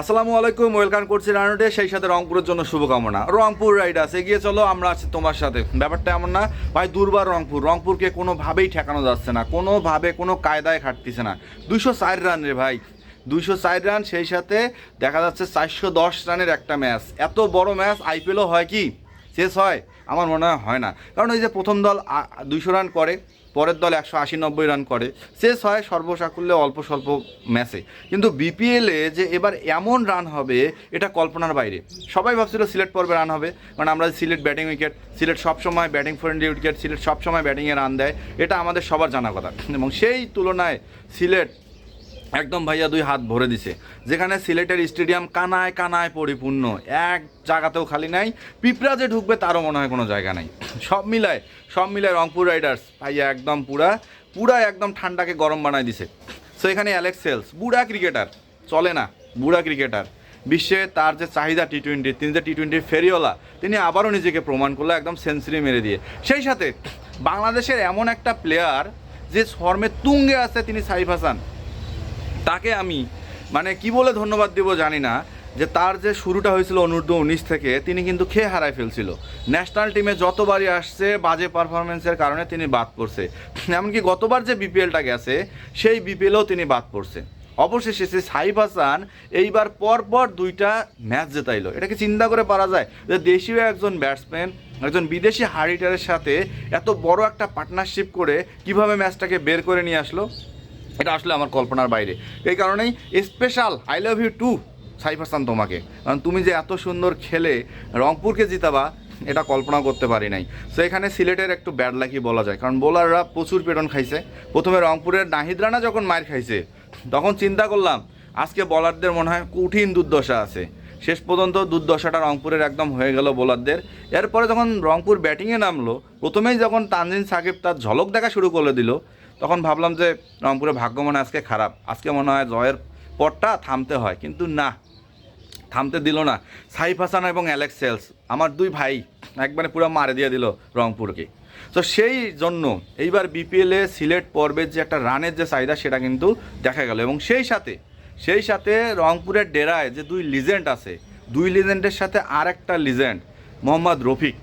আসসালামু আলাইকুম, ওয়েলকাম করছি রানুডে সেই সাথে রংপুরের জন্য শুভকামনা। রংপুর রাইডার্স, এগিয়ে চলো আমরা আছি তোমার সাথে। ব্যাপারটা এমন না, ভাই দুর্বার রংপুর। রংপুরকে কোনোভাবেই ঠেকানো যাচ্ছে না, কোনোভাবে কোনো কায়দায় খাটতেছে না। দুশো চার রান রে ভাই দুশো চার রান, সেই সাথে দেখা যাচ্ছে চারশো দশ রানের একটা ম্যাচ। এত বড় ম্যাচ আইপিএলও হয় কি? শেষ হয়? আমার মনে হয় হয় না। কারণ ওই যে প্রথম দল দুশো রান করে পরের দল একশো আশি নব্বই রান করে। শেষ হয় সর্বসাকুল্যে অল্প স্বল্প ম্যাচে কিন্তু বিপিএলে যে এবার এমন রান হবে, এটা কল্পনার বাইরে। সবাই ভাবছিল সিলেট পর্বে রান হবে। কারণ আমরা সিলেট ব্যাটিং উইকেট সিলেট সবসময় ব্যাটিং ফ্রেন্ডলি উইকেট সিলেট সবসময় ব্যাটিংয়ে রান দেয়, এটা আমাদের সবার জানা কথা। এবং সেই তুলনায় সিলেট একদম ভাইয়া দুই হাত ভরে দিছে। যেখানে সিলেটের স্টেডিয়াম কানায় কানায় পরিপূর্ণ। এক জায়গাতেও খালি নাই পিঁপড়া যে ঢুকবে তারও মনে হয় কোনো জায়গা নাই। সব মিলায় সব মিলায় রংপুর রাইডার্স, ভাইয়া একদম পুরা পুরা একদম ঠান্ডাকে গরম বানায় দিছে। সো এখানে অ্যালেক্স সেলস বুড়া ক্রিকেটার, চলে না, বুড়া ক্রিকেটার। বিশ্বে তার যে চাহিদা টি টোয়েন্টি তিনি যে টি টোয়েন্টির ফেরিওয়ালা, তিনি আবারও নিজেকে প্রমাণ করল, একদম সেঞ্চুরি মেরে দিয়ে। সেই সাথে বাংলাদেশের এমন একটা প্লেয়ার যে ফর্মে তুঙ্গে আছে তিনি সাইফ হাসান। তাকে আমি মানে কি বলে ধন্যবাদ দেবো জানি না, যে তার যে শুরুটা হয়েছিল অনূর্ধ্ব উনিশ থেকে, তিনি কিন্তু খেয়ে হারায় ফেলছিল। ন্যাশনাল টিমে যতবারই আসছে, বাজে পারফরমেন্সের কারণে তিনি বাদ পড়ছে। এমনকি গতবার যে বিপিএলটা গেছে, সেই বিপিএলও তিনি বাদ পড়ছে। অবশেষে সে সাইফ হাসান এইবার পর পর দুইটা ম্যাচ জেতাইলো। এটাকে চিন্তা করে পারা যায় যে দেশীয় একজন ব্যাটসম্যান, একজন বিদেশি হারিটারের সাথে এত বড় একটা পার্টনারশিপ করে কীভাবে ম্যাচটাকে বের করে নিয়ে আসলো? এটা আসলে আমার কল্পনার বাইরে। এই কারণেই special I love you to Saif Hasan তোমাকে। কারণ তুমি যে এত সুন্দর খেলে, রংপুরকে জিতাবা, এটা কল্পনা করতে পারি নাই। সো এখানে সিলেটের একটু ব্যাড লাকি বলা যায়। কারণ বোলাররা প্রচুর পেটন খাইছে। প্রথমে রংপুরের নাহিদ রানা যখন মার খাইছে, তখন চিন্তা করলাম, আজকে বলারদের মনে হয় কঠিন দুর্দশা আছে। শেষ পর্যন্ত দুর্দশাটা রংপুরের একদম হয়ে গেল বোলারদের এরপরে যখন রংপুর ব্যাটিংয়ে নামলো, প্রথমেই যখন তানজিন সাকিব তার ঝলক দেখা শুরু করে দিল তখন ভাবলাম যে, রংপুরের ভাগ্য মনে আজকে খারাপ। আজকে মনে হয় জয়ের পরটা থামতে হয়, কিন্তু না, থামতে দিল না। সাইফ হাসান এবং অ্যালেক্স সেলস, আমার দুই ভাই, একবারে পুরো মারে দিয়ে দিল রংপুরকে। তো সেই জন্য এইবার বিপিএলে সিলেট পর্বের যে একটা রানের যে চাহিদা, সেটা কিন্তু দেখা গেল। এবং সেই সাথে সেই সাথে রংপুরের ডেরায় যে দুই লিজেন্ড আছে, দুই লিজেন্ডের সাথে আর একটা লিজেন্ড মোহাম্মদ রফিক।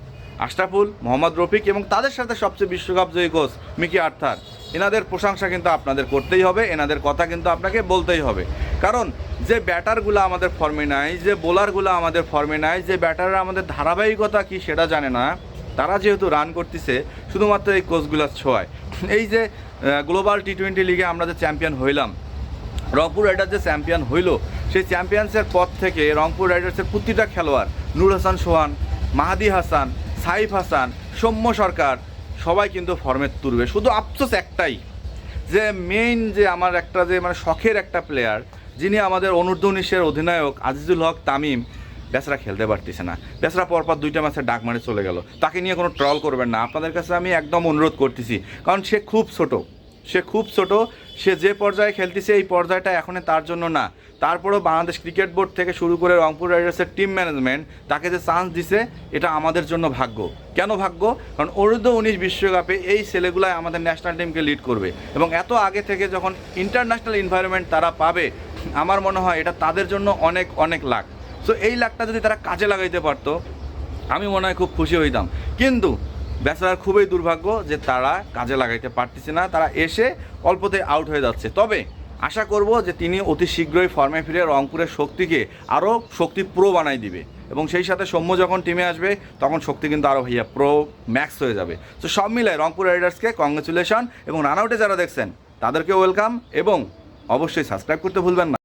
আশরাফুল, মোহাম্মদ রফিক এবং তাদের সাথে সবচেয়ে বিশ্বকাপ জয়ী কোচ মিকি আর্থার। এনাদের প্রশংসা কিন্তু আপনাদের করতেই হবে, এনাদের কথা কিন্তু আপনাকে বলতেই হবে। কারণ যে ব্যাটারগুলো আমাদের ফর্মে নাই, যে বোলারগুলো আমাদের ফর্মে নাই, যে ব্যাটাররা আমাদের ধারাবাহিকতা কি সেটা জানে না, তারা যেহেতু রান করতেছে, শুধুমাত্র এই কোচগুলোর ছোঁয়ায়। এই যে গ্লোবাল টি টোয়েন্টি লিগে আমরা যে চ্যাম্পিয়ন হইলাম, রংপুর রাইডার্স যে চ্যাম্পিয়ন হইল, সেই চ্যাম্পিয়ন্সের পর থেকে রংপুর রাইডার্সের প্রতিটা খেলোয়াড়, নূর হাসান সোহান, মাহাদি হাসান, সাইফ হাসান, সৌম্য সরকার সবাই কিন্তু ফর্মের তুলবে। শুধু আফসোস একটাই, যে মেইন যে আমার একটা যে মানে শখের একটা প্লেয়ার যিনি আমাদের অনূর্ধ্ব উনিশের অধিনায়ক আজিজুল হক তামিম, বেচারা খেলতে পারতেছে না। বেচারা পরপর দুইটা ম্যাচে ডাক মারে চলে গেল। তাকে নিয়ে কোনো ট্রল করবেন না। আপনাদের কাছে আমি একদম অনুরোধ করতেছি, কারণ সে খুব ছোট। সে খুব ছোট সে যে পর্যায়ে খেলতেছে এই পর্যায়টা এখন তার জন্য না। তারপরেও বাংলাদেশ ক্রিকেট বোর্ড থেকে শুরু করে রংপুর রাইডার্সের টিম ম্যানেজমেন্ট তাকে যে চান্স দিছে, এটা আমাদের জন্য ভাগ্য। কেন ভাগ্য? কারণ অরুদ্ধ উনিশ বিশ্বকাপে এই ছেলেগুলাই আমাদের ন্যাশনাল টিমকে লিড করবে। এবং এত আগে থেকে যখন ইন্টারন্যাশনাল এনভায়রনমেন্ট তারা পাবে, আমার মনে হয় এটা তাদের জন্য অনেক অনেক লাখ। সো এই লাখটা যদি তারা কাজে লাগাইতে পারতো, আমি মনে হয় খুব খুশি হইতাম। কিন্তু বেচারার খুবই দুর্ভাগ্য যে তারা কাজে লাগাইতে পারতেছে না, তারা এসে অল্পতে আউট হয়ে যাচ্ছে। তবে আশা করব যে তিনি অতি শীঘ্রই ফর্মে ফিরে রংপুরের শক্তিকে আরও শক্তি প্রো বানাই দিবে এবং সেই সাথে সৌম্য যখন টিমে আসবে, তখন শক্তি কিন্তু আরও ভাইয়া প্রো ম্যাক্স হয়ে যাবে। তো সব মিলায় রংপুর রাইডার্সকে কংগ্রেচুলেশন এবং রান আউটে যারা দেখছেন তাদেরকে ওয়েলকাম এবং অবশ্যই সাবস্ক্রাইব করতে ভুলবেন না।